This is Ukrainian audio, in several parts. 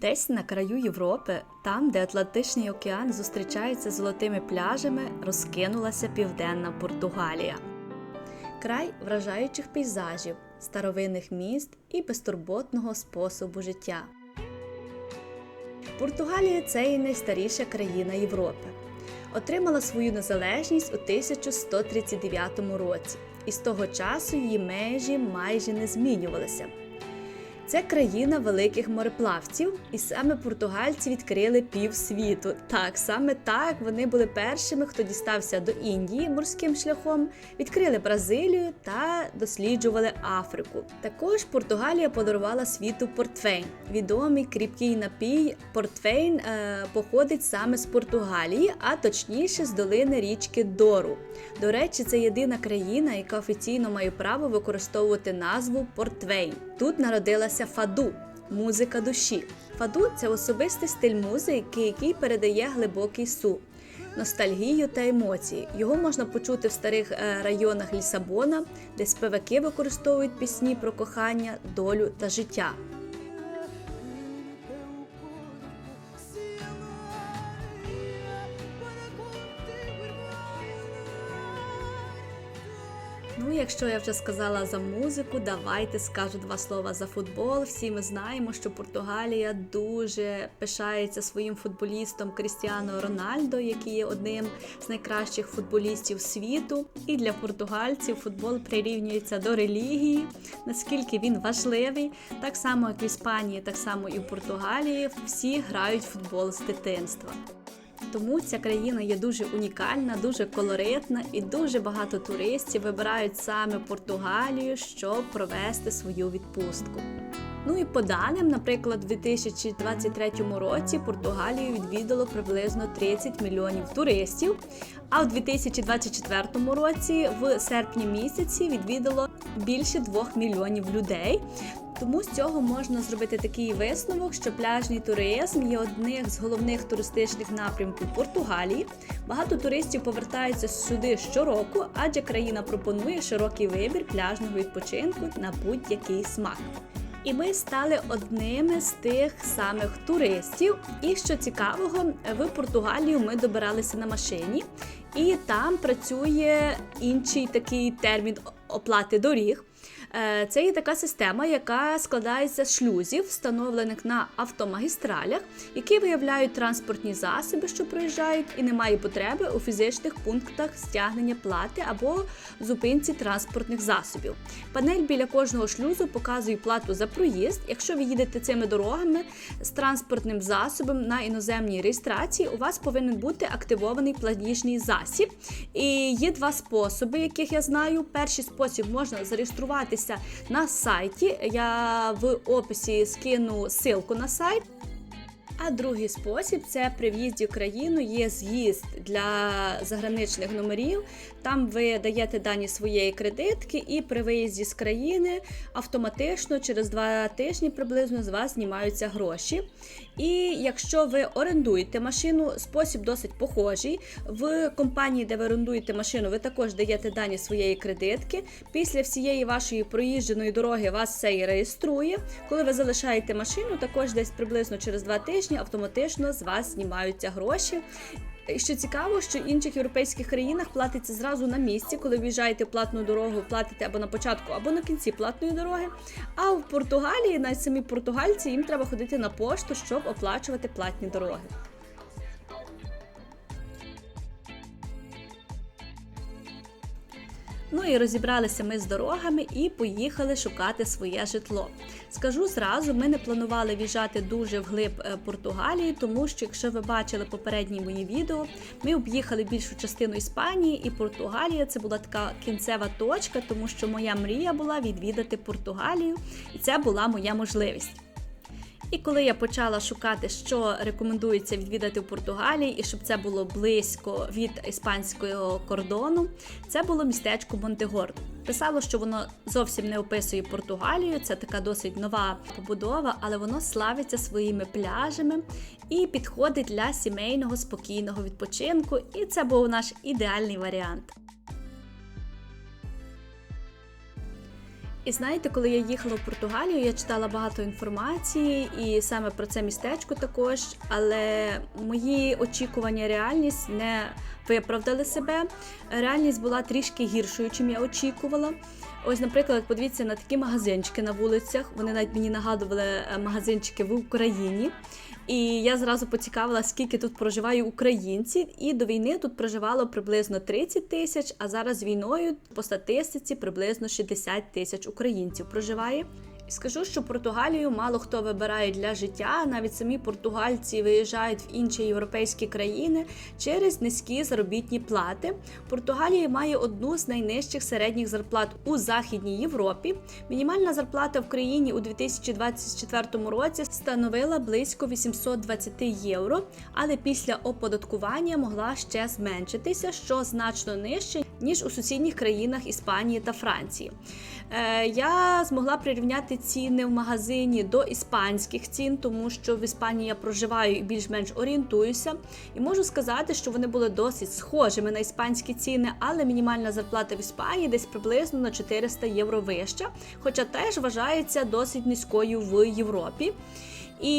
Десь на краю Європи, там, де Атлантичний океан зустрічається золотими пляжами, розкинулася південна Португалія. Край вражаючих пейзажів, старовинних міст і безтурботного способу життя. Португалія це і найстаріша країна Європи. Отримала свою незалежність у 1139 році, і з того часу її межі майже не змінювалися. Це країна великих мореплавців, і саме португальці відкрили пів світу. Так, саме так вони були першими, хто дістався до Індії морським шляхом, відкрили Бразилію та досліджували Африку. Також Португалія подарувала світу портфейн. Відомий кріпкий напій портфейн е, походить саме з Португалії, а точніше з долини річки Дору. До речі, це єдина країна, яка офіційно має право використовувати назву портвейн. Тут народилася фаду музика душі. Фаду це особистий стиль музики, який передає глибокий су, ностальгію та емоції. Його можна почути в старих е, районах Лісабона, де співаки використовують пісні про кохання, долю та життя. Ну, якщо я вже сказала за музику, давайте скажу два слова за футбол. Всі ми знаємо, що Португалія дуже пишається своїм футболістом Крістіано Рональдо, який є одним з найкращих футболістів світу. І для португальців футбол прирівнюється до релігії, наскільки він важливий, так само як в Іспанії, так само і в Португалії. Всі грають футбол з дитинства. Тому ця країна є дуже унікальна, дуже колоритна і дуже багато туристів вибирають саме Португалію, щоб провести свою відпустку. Ну і по даним, наприклад, у 2023 році Португалію відвідало приблизно 30 мільйонів туристів. А у 2024 році, в серпні місяці, відвідало більше 2 мільйонів людей. Тому з цього можна зробити такий висновок, що пляжний туризм є одним з головних туристичних напрямків Португалії. Багато туристів повертаються сюди щороку, адже країна пропонує широкий вибір пляжного відпочинку на будь-який смак. І ми стали одними з тих самих туристів. І що цікавого, в Португалію ми добиралися на машині, і там працює інший такий термін оплати доріг. Е, Це є така система, яка складається з шлюзів, встановлених на автомагістралях, які виявляють транспортні засоби, що проїжджають, і немає потреби у фізичних пунктах стягнення плати або зупинці транспортних засобів. Панель біля кожного шлюзу показує плату за проїзд. Якщо ви їдете цими дорогами з транспортним засобом на іноземній реєстрації, у вас повинен бути активований платіжний засіб. І є два способи, яких я знаю. Перший спосіб можна зареєструватися на сайті. Я в описі скину ссылку на сайт. А другий спосіб це при в'їзді в країну є з'їзд для заграничних номерів. Там ви даєте дані своєї кредитки, і при виїзді з країни автоматично через два тижні приблизно з вас знімаються гроші. І якщо ви орендуєте машину, спосіб досить похожий. В компанії, де ви орендуєте машину, ви також даєте дані своєї кредитки. Після всієї вашої проїждженої дороги вас це і реєструє. Коли ви залишаєте машину, також десь приблизно через два тижні автоматично з вас знімаються гроші. Що цікаво, що в інших європейських країнах платиться зразу на місці, коли в'їжджаєте платну дорогу, платите або на початку, або на кінці платної дороги. А в Португалії, навіть самі португальці, їм треба ходити на пошту, щоб оплачувати платні дороги. Ну і розібралися ми з дорогами і поїхали шукати своє житло. Скажу зразу, ми не планували в'їжджати дуже вглиб е, Португалії, тому що, якщо ви бачили попередні мої відео, ми об'їхали більшу частину Іспанії і Португалія це була така кінцева точка, тому що моя мрія була відвідати Португалію, і це була моя можливість. І коли я почала шукати, що рекомендується відвідати в Португалії, і щоб це було близько від іспанського кордону, це було містечко Монтегордо. Писало, що воно зовсім не описує Португалію, це така досить нова побудова, але воно славиться своїми пляжами і підходить для сімейного спокійного відпочинку. І це був наш ідеальний варіант. І знаєте, коли я їхала в Португалію, я читала багато інформації і саме про це містечко також. Але мої очікування, реальність не виправдали себе. Реальність була трішки гіршою, чим я очікувала. Ось, наприклад, подивіться на такі магазинчики на вулицях. Вони навіть мені нагадували е, магазинчики в Україні. І я зразу поцікавила, скільки тут проживає українців. І до війни тут проживало приблизно 30 тисяч, а зараз війною по статистиці приблизно 60 тисяч українців проживає. І скажу, що Португалію мало хто вибирає для життя. Навіть самі португальці виїжджають в інші європейські країни через низькі заробітні плати. Португалія має одну з найнижчих середніх зарплат у Західній Європі. Мінімальна зарплата в країні у 2024 році становила близько 820 євро, але після оподаткування могла ще зменшитися, що значно нижче ніж у сусідніх країнах Іспанії та Франції. Е, я змогла прирівняти ціни в магазині до іспанських цін, тому що в Іспанії я проживаю і більш-менш орієнтуюся. І можу сказати, що вони були досить схожими на іспанські ціни, але мінімальна зарплата в Іспанії десь приблизно на 400 євро вища, хоча теж вважається досить низькою в Європі. І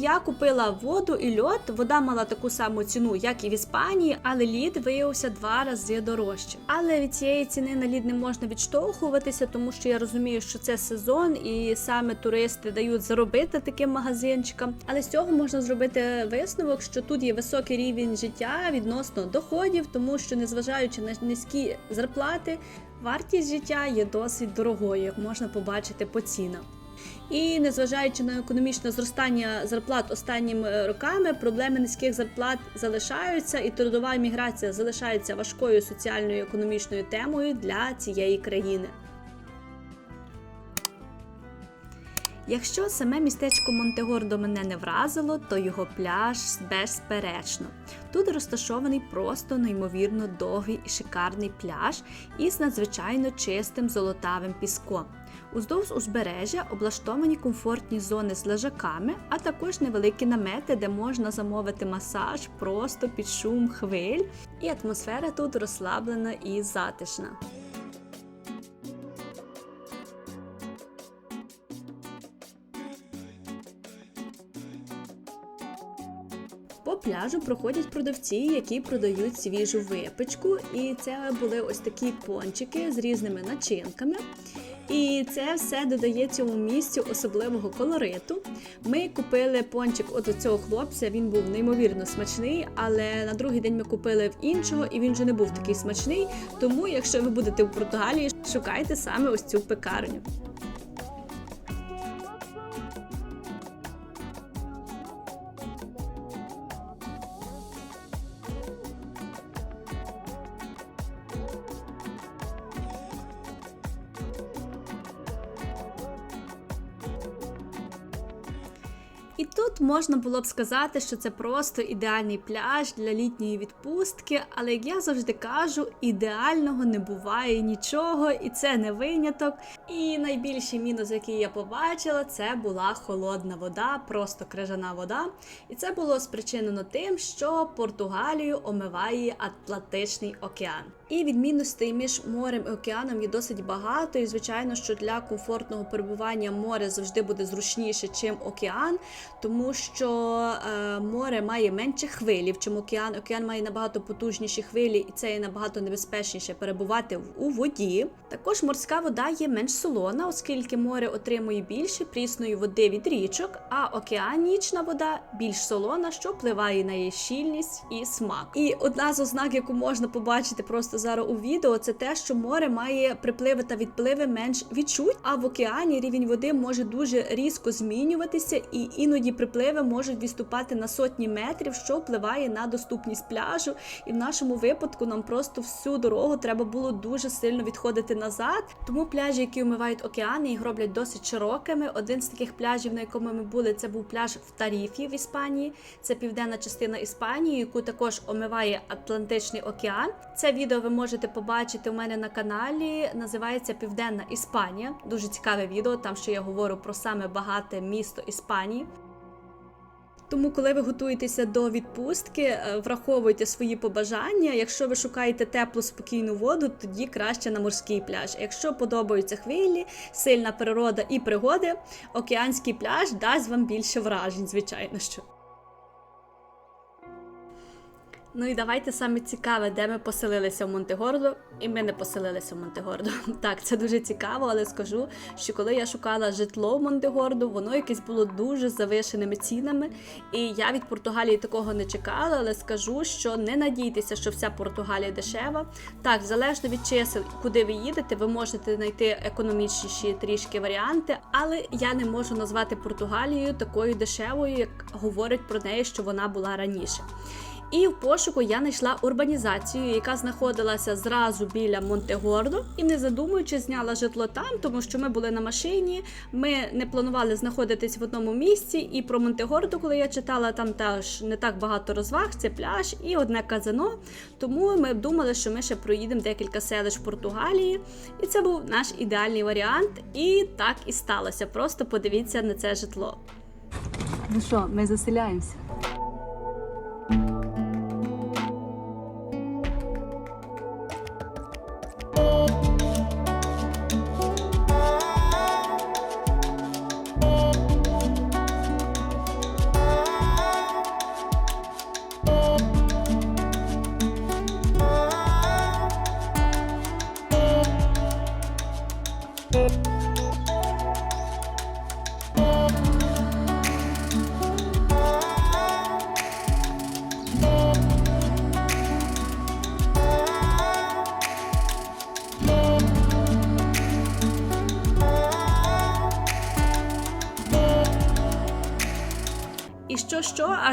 я купила воду і льод. Вода мала таку саму ціну, як і в Іспанії, але лід виявився два рази дорожче. Але від цієї ціни на лід не можна відштовхуватися, тому що я розумію, що це сезон, і саме туристи дають заробити таким магазинчикам. Але з цього можна зробити висновок, що тут є високий рівень життя відносно доходів, тому що незважаючи на низькі зарплати, вартість життя є досить дорогою, як можна побачити по цінам. І незважаючи на економічне зростання зарплат останніми роками, проблеми низьких зарплат залишаються, і трудова міграція залишається важкою соціальною економічною темою для цієї країни. Якщо саме містечко Монтегордо мене не вразило, то його пляж безперечно. Тут розташований просто неймовірно довгий і шикарний пляж із надзвичайно чистим золотавим піском. Уздовж узбережжя облаштовані комфортні зони з лежаками, а також невеликі намети, де можна замовити масаж просто під шум хвиль. І атмосфера тут розслаблена і затишна. По пляжу проходять продавці, які продають свіжу випечку. І це були ось такі пончики з різними начинками. І це все додає цьому місцю особливого колориту. Ми купили пончик от цього хлопця, він був неймовірно смачний, але на другий день ми купили в іншого, і він вже не був такий смачний. Тому, якщо ви будете в Португалії, шукайте саме ось цю пекарню. Можна було б сказати, що це просто ідеальний пляж для літньої відпустки, але як я завжди кажу, ідеального не буває нічого, і це не виняток. І найбільший мінус, який я побачила, це була холодна вода, просто крижана вода. І це було спричинено тим, що Португалію омиває Атлантичний океан. І відмінностей між морем і океаном є досить багато. І звичайно, що для комфортного перебування море завжди буде зручніше, чим океан, тому що е, море має менше хвилів, чим океан. Океан має набагато потужніші хвилі, і це є набагато небезпечніше перебувати у воді. Також морська вода є менш солона, оскільки море отримує більше прісної води від річок, а океанічна вода більш солона, що впливає на її щільність і смак. І одна з ознак, яку можна побачити просто зараз у відео, це те, що море має припливи та відпливи менш відчуть, а в океані рівень води може дуже різко змінюватися, і іноді припливи можуть відступати на сотні метрів, що впливає на доступність пляжу. І в нашому випадку нам просто всю дорогу треба було дуже сильно відходити назад. Тому пляжі, які омивають океани, їх роблять досить широкими. Один з таких пляжів, на якому ми були, це був пляж в Таріфі в Іспанії. Це південна частина Іспанії, яку також омиває Атлантичний океан. Це відео ви можете побачити у мене на каналі. Називається Південна Іспанія. Дуже цікаве відео, там що я говорю про саме багате місто Іспанії. Тому, коли ви готуєтеся до відпустки, е, враховуйте свої побажання. Якщо ви шукаєте теплу спокійну воду, тоді краще на морський пляж. Якщо подобаються хвилі, сильна природа і пригоди, океанський пляж дасть вам більше вражень, звичайно що. Ну і давайте саме цікаве, де ми поселилися в Монтегордо, і ми не поселилися в Монтегордо. Так, це дуже цікаво, але скажу, що коли я шукала житло в Монтегордо, воно якесь було дуже завишеними цінами. І я від Португалії такого не чекала, але скажу, що не надійтеся, що вся Португалія дешева. Так, залежно від чисел, куди ви їдете, ви можете знайти економічніші трішки варіанти, але я не можу назвати Португалію такою дешевою, як говорять про неї, що вона була раніше. І в пошуку я знайшла урбанізацію, яка знаходилася зразу біля Монтегордо, і не задумуючи, зняла житло там, тому що ми були на машині. Ми не планували знаходитись в одному місці. І про Монтегордо, коли я читала, там теж не так багато розваг, це пляж і одне казино. Тому ми думали, що ми ще проїдемо декілька селищ Португалії, і це був наш ідеальний варіант. І так і сталося. Просто подивіться на це житло. Ну що, ми заселяємося.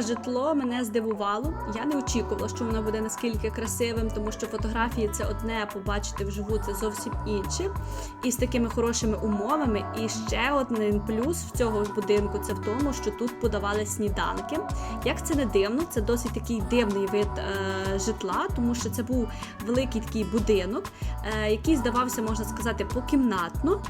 Житло мене здивувало. Я не очікувала, що воно буде наскільки красивим, тому що фотографії це одне, а побачити вживу це зовсім інше. І з такими хорошими умовами. І ще один плюс в цього будинку це в тому, що тут подавали сніданки. Як це не дивно, це досить такий дивний вид е, житла, тому що це був великий такий будинок, е, який здавався, можна сказати, покімнатно.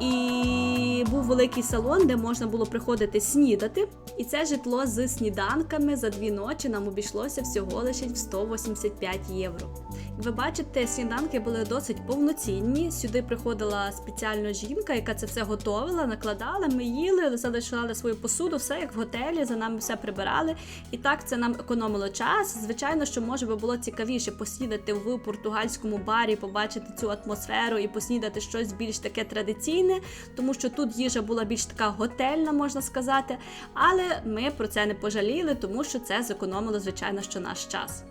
І був великий салон, де можна було приходити снідати. І це житло з сніданками за дві ночі нам обійшлося всього лише в 185 євро. Ви бачите, сніданки були досить повноцінні. Сюди приходила спеціальна жінка, яка це все готувала, накладала. Ми їли, залишали свою посуду, все як в готелі, за нами все прибирали. І так це нам економило час. Звичайно, що може би було цікавіше поснідати в португальському барі, побачити цю атмосферу і поснідати щось більш таке традиційне, тому що тут їжа була більш така готельна, можна сказати. Але ми про це не пожаліли, тому що це зекономило, звичайно, що наш час.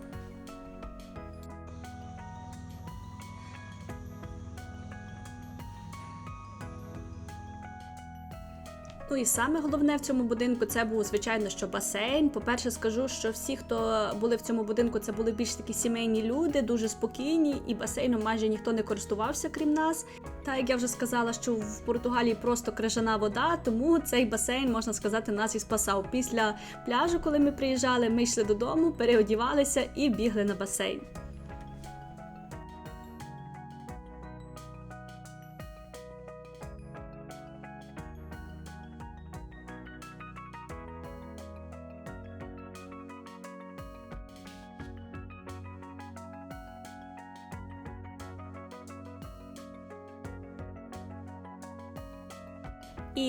Ну і саме головне в цьому будинку це був звичайно, що басейн. По-перше, скажу, що всі, хто були в цьому будинку, це були більш такі сімейні люди, дуже спокійні, і басейном майже ніхто не користувався, крім нас. Та як я вже сказала, що в Португалії просто крижана вода, тому цей басейн можна сказати нас і спасав. Після пляжу, коли ми приїжджали, ми йшли додому, переодівалися і бігли на басейн.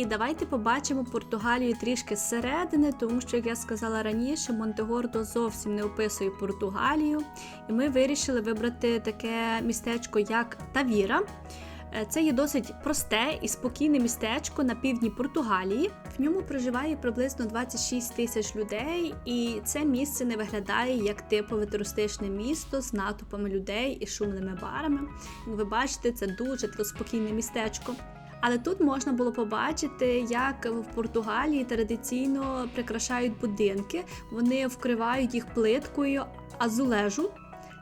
Давайте побачимо Португалію трішки зсередини, тому що, як я сказала раніше, Монтегордо зовсім не описує Португалію. І ми вирішили вибрати таке містечко, як Тавіра. Е, Це є досить просте і спокійне містечко на півдні Португалії. В ньому проживає приблизно 26 тисяч людей, і це місце не виглядає як типове туристичне місто з натовпами людей і шумними барами. Ви бачите, це дуже спокійне містечко. Але тут можна було побачити, як в Португалії традиційно прикрашають будинки. Вони вкривають їх плиткою азулежу.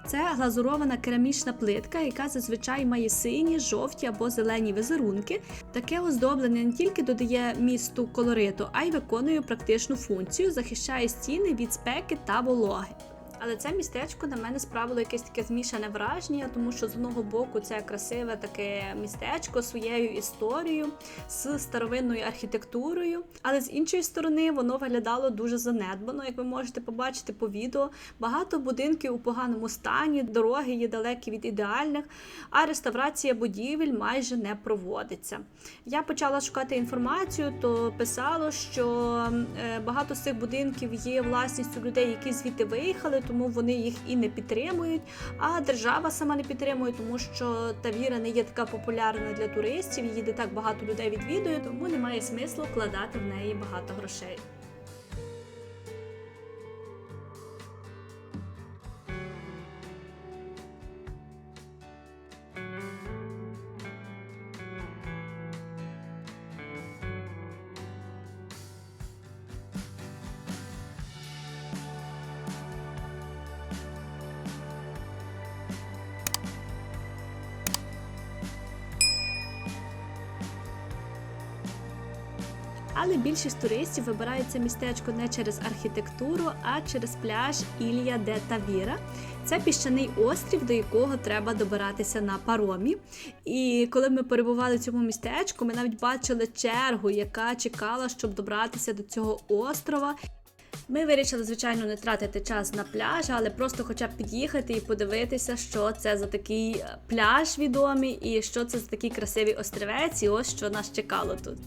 Це глазурована керамічна плитка, яка зазвичай має сині, жовті або зелені візерунки. Таке оздоблення не тільки додає місту колориту, а й виконує практичну функцію, захищає стіни від спеки та вологи. Але це містечко на мене справило якесь таке змішане враження, тому що з одного боку це красиве таке містечко своєю історією, з старовинною архітектурою, але з іншої сторони воно виглядало дуже занедбано, як ви можете побачити по відео. Багато будинків у поганому стані, дороги є далекі від ідеальних, а реставрація будівель майже не проводиться. Я почала шукати інформацію, то писало, що е, багато з цих будинків є власністю людей, які звідти виїхали, тому вони їх і не підтримують. А держава сама не підтримує, тому що Тавіра не є така популярна для туристів, її не так багато людей відвідує, тому немає смислу вкладати в неї багато грошей. Більшість туристів вибирають це містечко не через архітектуру, а через пляж Ілья де Тавіра. Це піщаний острів, до якого треба добиратися на паромі. І коли ми перебували в цьому містечку, ми навіть бачили чергу, яка чекала, щоб добратися до цього острова. Ми вирішили, звичайно, не тратити час на пляж, але просто хоча б під'їхати і подивитися, що це за такий е, пляж відомий і що це за такий красивий острівець, і ось що нас чекало тут.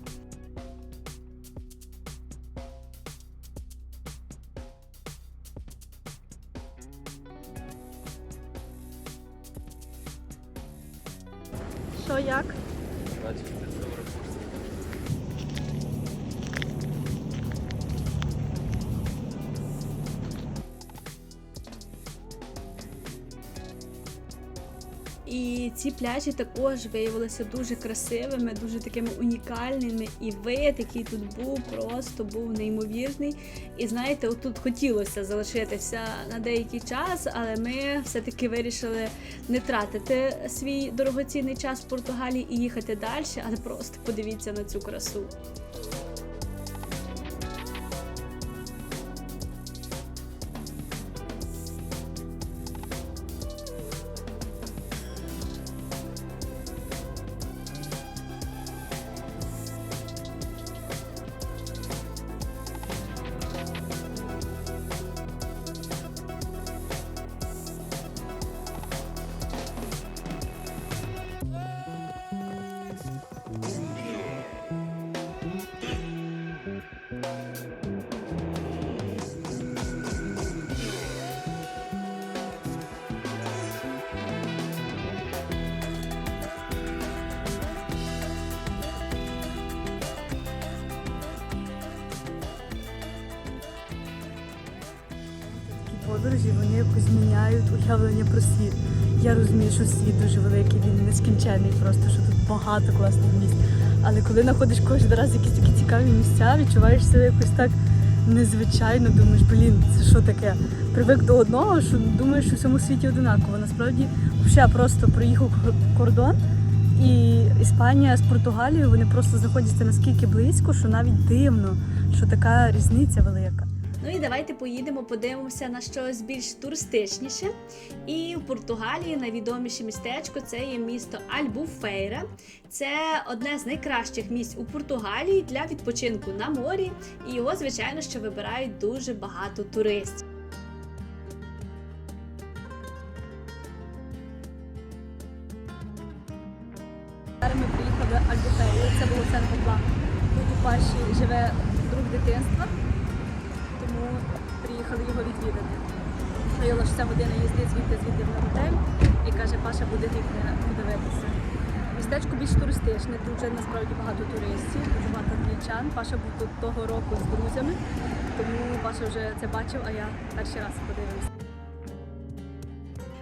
Пляжі також виявилися дуже красивими, дуже такими унікальними. І вид, який тут був, просто був неймовірний. І знаєте, отут хотілося залишитися на деякий час, але ми все-таки вирішили не тратити свій дорогоцінний час в Португалії і їхати далі, але просто подивіться на цю красу. Якось уявлення про світ. Я розумію, що світ дуже великий, він нескінченний, просто що тут багато класних місць. Але коли знаходиш кожен раз якісь такі цікаві місця, відчуваєш себе якось так незвичайно, думаєш, блін, це що таке? Привик до одного, що думаєш, що в цьому світі одинаково. Насправді, взагалі просто проїхав кор- кордон. І Іспанія з Португалією вони просто знаходяться наскільки близько, що навіть дивно, що така різниця велика. Ну і давайте поїдемо, подивимося на щось більш туристичніше. І в Португалії найвідоміше містечко це є місто Альбуфейра. Це одне з найкращих місць у Португалії для відпочинку на морі, і його, звичайно, що вибирають дуже багато туристів. Ми приїхали в Альбufею, це було центр плану. Тут у Паші живе друг дитинства, його відвідати. Що ця година їздить звідти звідти на готель і каже, Паша буде гріх не подивитися. Містечко більш туристичне, тут вже насправді багато туристів, дуже багато англічан. Паша був тут того року з друзями, тому Паша вже це бачив, а я перший раз подивився.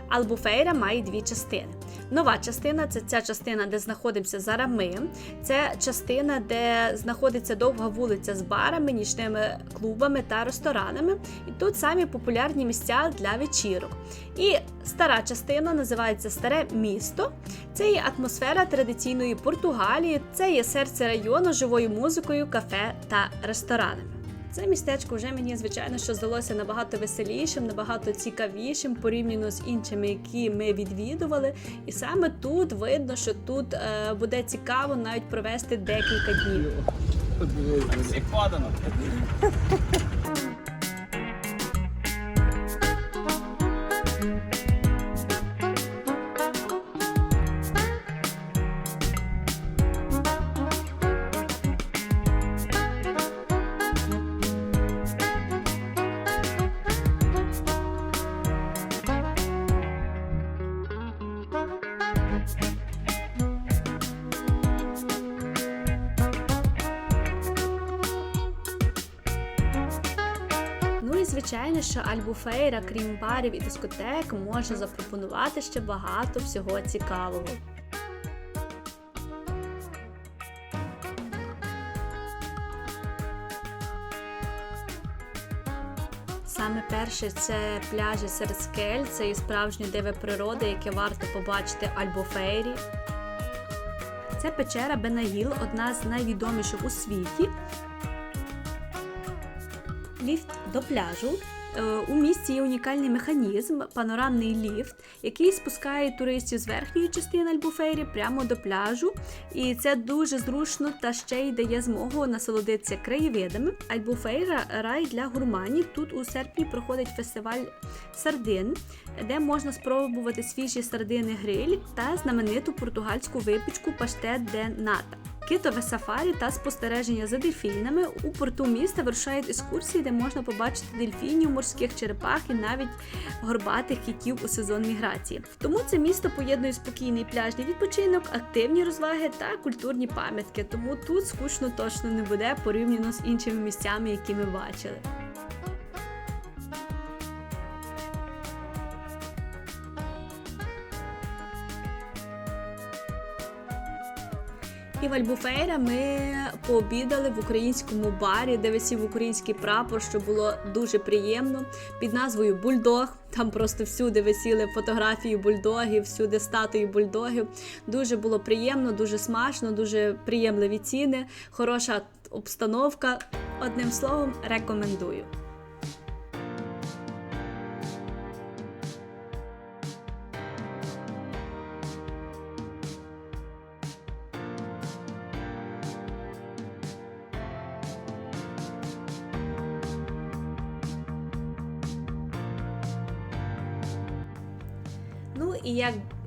Албуфейра має дві частини. Нова частина це ця частина, де знаходимося зараз ми. Це частина, де знаходиться довга вулиця з барами, нічними клубами та ресторанами. І тут самі популярні місця для вечірок. І стара частина називається Старе місто. Це є атмосфера традиційної Португалії, це є серце району живою музикою, кафе та ресторанами. Це містечко вже мені звичайно що здалося набагато веселішим, набагато цікавішим порівняно з іншими, які ми відвідували. І саме тут видно, що тут е, буде цікаво навіть провести декілька днів. Всіх подано. Що Альбуфейра, крім барів і дискотек, може запропонувати ще багато всього цікавого. Саме перше це пляжі серед скель, це і справжнє диво природи, яке варто побачити Альбуфейрі. Це печера Бенагіл, одна з найвідоміших у світі. Ліфт до пляжу. Е, У місті є унікальний механізм, панорамний ліфт, який спускає туристів з верхньої частини Альбуфейрі прямо до пляжу. І це дуже зручно та ще й дає змогу насолодитися краєвидами. Альбуфейра рай для гурманів. Тут у серпні проходить фестиваль сардин, де можна спробувати свіжі сардини гриль та знамениту португальську випічку паштет де ната. Китове сафарі та спостереження за дельфінами у порту міста вирушають екскурсії, де можна побачити дельфінів, морських черепах і навіть горбатих китів у сезон міграції. Тому це місто поєднує спокійний пляжний відпочинок, активні розваги та культурні пам'ятки. Тому тут скучно точно не буде порівняно з іншими місцями, які ми бачили. І в Альбуфейра ми пообідали в українському барі, де висів український прапор, що було дуже приємно. Під назвою Бульдог. Там просто всюди висіли фотографії бульдогів, всюди статуї бульдогів. Дуже було приємно, дуже смачно, дуже приємливі ціни, хороша обстановка. Одним словом, рекомендую.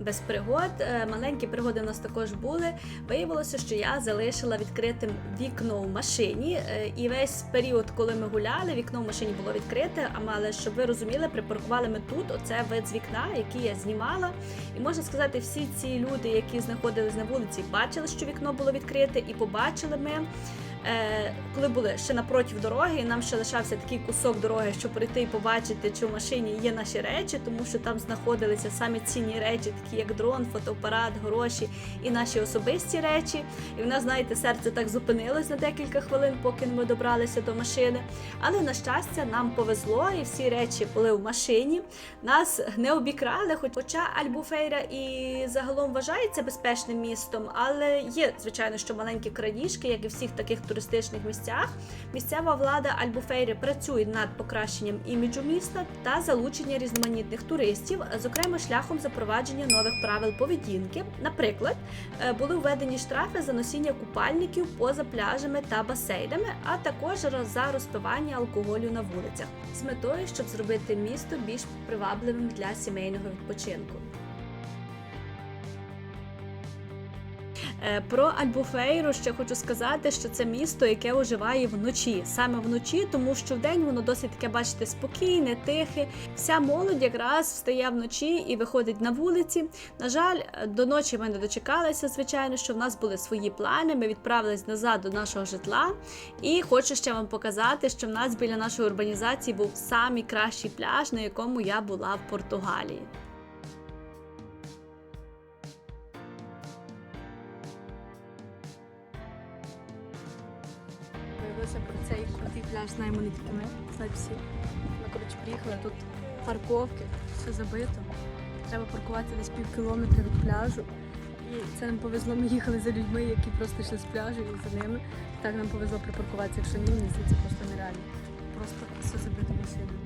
Без пригод, е, маленькі пригоди у нас також були. Виявилося, що я залишила відкритим вікно в машині. е, І весь період, коли ми гуляли, вікно в машині було відкрите. А але щоб ви розуміли, припаркували ми тут. Оце вид з вікна, який я знімала. І можна сказати, всі ці люди, які знаходились на вулиці, бачили, що вікно було відкрите, і побачили ми. Е, коли були ще напроти дороги, і нам ще лишався такий кусок дороги, щоб прийти і побачити, чи в машині є наші речі, тому що там знаходилися самі цінні речі, такі як дрон, фотоапарат, гроші і наші особисті речі. І в нас, знаєте, серце так зупинилось на декілька хвилин, поки ми добралися до машини. Але на щастя, нам повезло, і всі речі були в машині. Нас не обікрали, хоча Альбуфейра і загалом вважається безпечним містом, але є, звичайно, що маленькі крадіжки, як і всіх таких туристичних місцях. Місцева влада Альбуфейри працює над покращенням іміджу міста та залучення різноманітних туристів, зокрема шляхом запровадження нових правил поведінки. Наприклад, е, були введені штрафи за носіння купальників поза пляжами та басейнами, а також за розпивання алкоголю на вулицях з метою, щоб зробити місто більш привабливим для сімейного відпочинку. Про Альбуфейру ще хочу сказати, що це місто, яке оживає вночі, саме вночі, тому що вдень воно досить таке, бачите, спокійне, тихе. Вся молодь якраз встає вночі і виходить на вулиці. На жаль, е, до ночі ми не дочекалися, звичайно, що в нас були свої плани. Ми відправились назад до нашого житла. І хочу ще вам показати, що в нас біля нашої урбанізації був самий кращий пляж, на якому я була в Португалії. Пляж, знаємо не тільки ми, знають всі. Ми, коротше, приїхали, тут парковки, все забито. Треба паркуватися десь пів кілометра від пляжу. І це нам повезло, ми їхали за людьми, які просто йшли з пляжу і за ними. Так нам повезло припаркуватися, якщо ні, мені це просто нереально. Просто все забито машинами.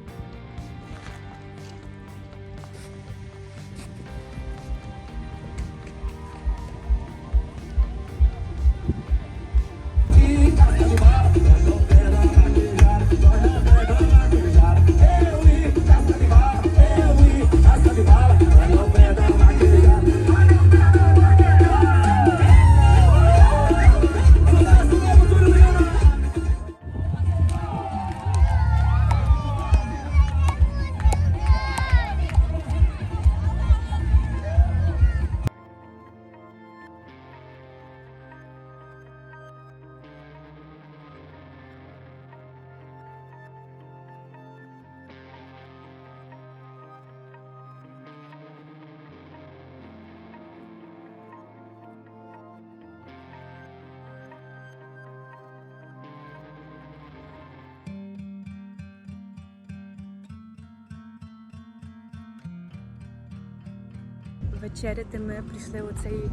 Вечеряти ми прийшли у цей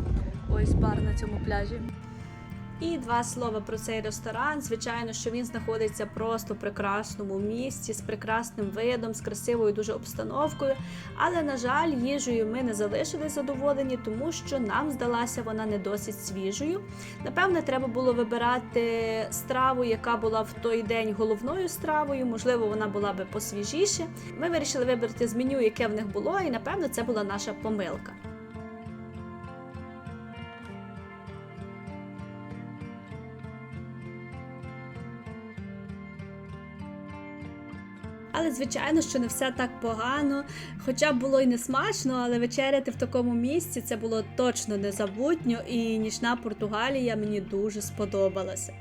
ось бар на цьому пляжі. І два слова про цей ресторан. Звичайно, що він знаходиться просто в прекрасному місці з прекрасним видом, з красивою дуже обстановкою. Але, на жаль, їжею ми не залишились задоволені, тому що нам здалася вона не досить свіжою. Напевне, треба було вибирати страву, яка була в той день головною стравою. Можливо, вона була би посвіжіше. Ми вирішили вибрати з меню, яке в них було, і напевно це була наша помилка. Але звичайно, що не все так погано. Хоча було й не смачно, але вечеряти в такому місці це було точно незабутньо, і нічна Португалія мені дуже сподобалася.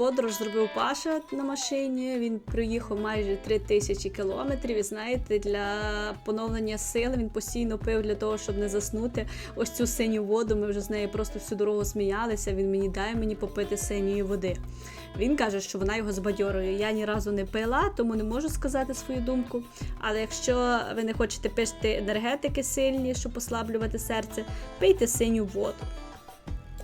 Подорож зробив Паша на машині. Він проїхав майже 3 тисячі кілометрів. І знаєте, для поновлення сил він постійно пив для того, щоб не заснути. Ось цю синю воду. Ми вже з нею просто всю дорогу сміялися. Він мені дає мені попити синьої води. Він каже, що вона його збадьорює. Я ні разу не пила, тому не можу сказати свою думку. Але якщо ви не хочете пити енергетики сильні, щоб послаблювати серце, пийте синю воду.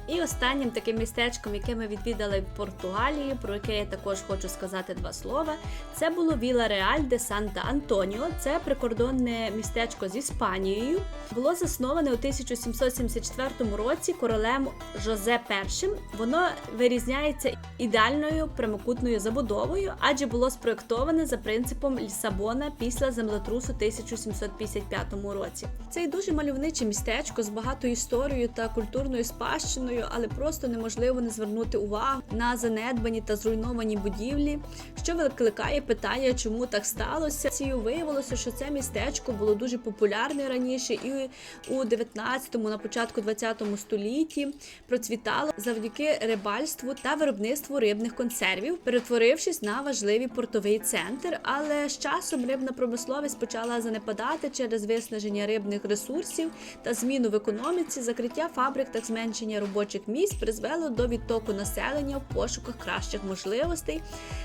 І останнім таким містечком, яке ми відвідали в Португалії, про яке я також хочу сказати два слова, це було Віла Реаль де Санта Антоніо. Це прикордонне містечко з Іспанією. Було засноване у 1774 році королем Жозе І. Воно вирізняється ідеальною прямокутною забудовою, адже було спроєктоване за принципом Лісабона після землетрусу 1755 році. Це і дуже мальовниче містечко з багатою історією та культурною спадщиною, але просто неможливо не звернути увагу на занедбані та зруйновані будівлі, що викликає питання, чому так сталося. Цію виявилося, що це містечко було дуже популярне раніше, і у 19-му, на початку 20-му столітті процвітало завдяки рибальству та виробництву рибних консервів, перетворившись на важливий портовий центр. Але з часом рибна промисловість почала занепадати через виснаження рибних ресурсів та зміну в економіці, закриття фабрик та зменшення робочих місць призвело до відтоку населення в пошуках кращих можливостей.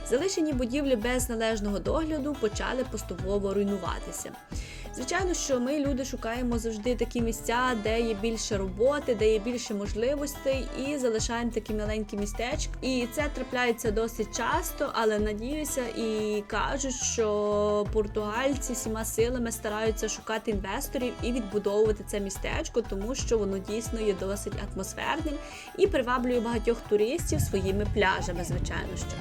Залишені будівлі без належного догляду почали поступово руйнуватися. Звичайно, що ми, люди, шукаємо завжди такі місця, де є більше роботи, де є більше можливостей, і залишаємо такі маленькі містечка. І це трапляється досить часто, але надіюся і кажуть, що португальці всіма силами стараються шукати інвесторів і відбудовувати це містечко, тому що воно дійсно є досить атмосферним і приваблює багатьох туристів своїми пляжами, звичайно що.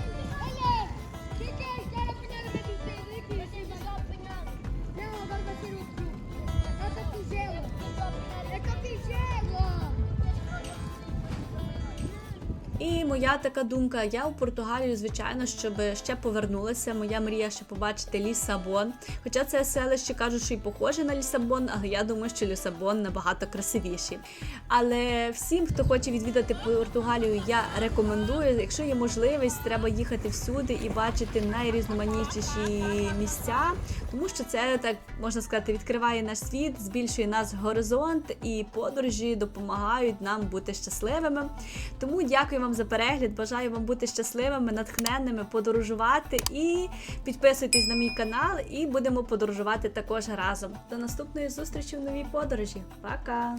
І моя така думка. Я у Португалію, звичайно, щоб ще повернулася. Моя мрія ще побачити Лісабон. Хоча це селище кажуть, що і похоже на Лісабон, але я думаю, що Лісабон набагато красивіший. Але всім, хто хоче відвідати Португалію, я рекомендую. Якщо є можливість, треба їхати всюди і бачити найрізноманітніші місця, тому що це так можна сказати, відкриває наш світ, збільшує наш горизонт, і подорожі допомагають нам бути щасливими. Тому дякую вам за перегляд. Бажаю вам бути щасливими, натхненними, подорожувати і підписуйтесь на мій канал, і будемо подорожувати також разом. До наступної зустрічі в новій подорожі. Пока!